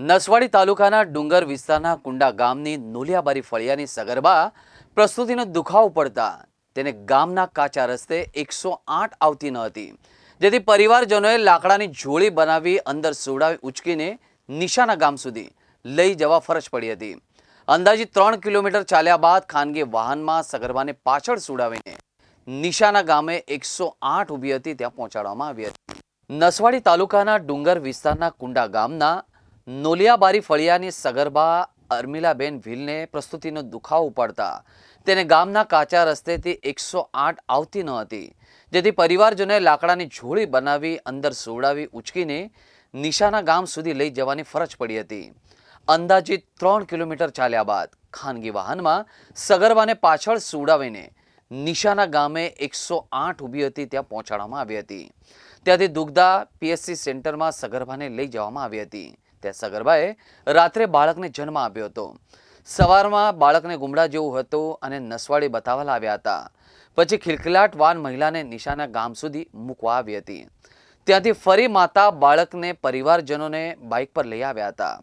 નસવાડી તાલુકાના ડુંગર વિસ્તારના કુંડા ગામની નોલિયાબારી ફળિયાની સગર્ભા પ્રસ્તુતિનો દુખાવો પડતા તેને ગામના કાચા રસ્તે એકસો આઠ આવતી ન હતી. જેથી પરિવારજનોએ લાકડાની જોડી બનાવી અંદર સુવડાવી ઉચકીને નિશાના ગામ સુધી લઈ જવા ફરજ પડી હતી. અંદાજિત ત્રણ કિલોમીટર ચાલ્યા બાદ ખાનગી વાહનમાં સગર્ભાને પાછળ સુડાવીને નિશાના ગામે એકસો આઠ ઊભી હતી, ત્યાં પહોંચાડવામાં આવી હતી. નસવાડી તાલુકાના ડુંગર વિસ્તારના કુંડા ગામના નોલિયાબારી ફળિયાની સગર્ભા અર્મિલાબેન ભીલને પ્રસ્તુતિનો દુખાવો પડતા તેને ગામના કાચા રસ્તેથી એકસો આઠ આવતી ન હતી. જેથી પરિવારજનોએ લાકડાની ઝોળી બનાવી અંદર સોવડાવી ઉચકીને નિશાના ગામ સુધી લઈ જવાની ફરજ પડી હતી. અંદાજિત ત્રણ કિલોમીટર ચાલ્યા બાદ ખાનગી વાહનમાં સગર્ભાને પાછળ સુવડાવીને નિશાના ગામે એકસો આઠ ઊભી હતી ત્યાં પહોંચાડવામાં આવી હતી. ત્યાંથી દુગ્ધા પીએસસી સેન્ટરમાં સગર્ભાને લઈ જવામાં આવી હતી. ત્યાં સગર્ભાએ રાત્રે બાળકને જન્મ આપ્યો હતો. સવારમાં બાળકને ગુમડા જેવું હતું અને નસવાડી બતાવવા લાવ્યા હતા. પછી ખિલખિલાટ વાન મહિલાને નિશાના ગામ સુધી મૂકવા આવી હતી. ત્યાંથી ફરી માતા બાળકને પરિવારજનોને બાઇક પર લઈ આવ્યા હતા.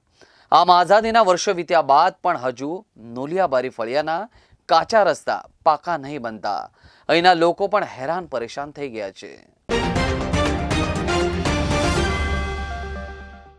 આમ આઝાદીના વર્ષો વીત્યા બાદ પણ હજુ નોલિયાબારી ફળિયાના કાચા રસ્તા પાકા નહીં બનતા. અહીંના લોકો પણ હેરાન પરેશાન થઈ ગયા છે.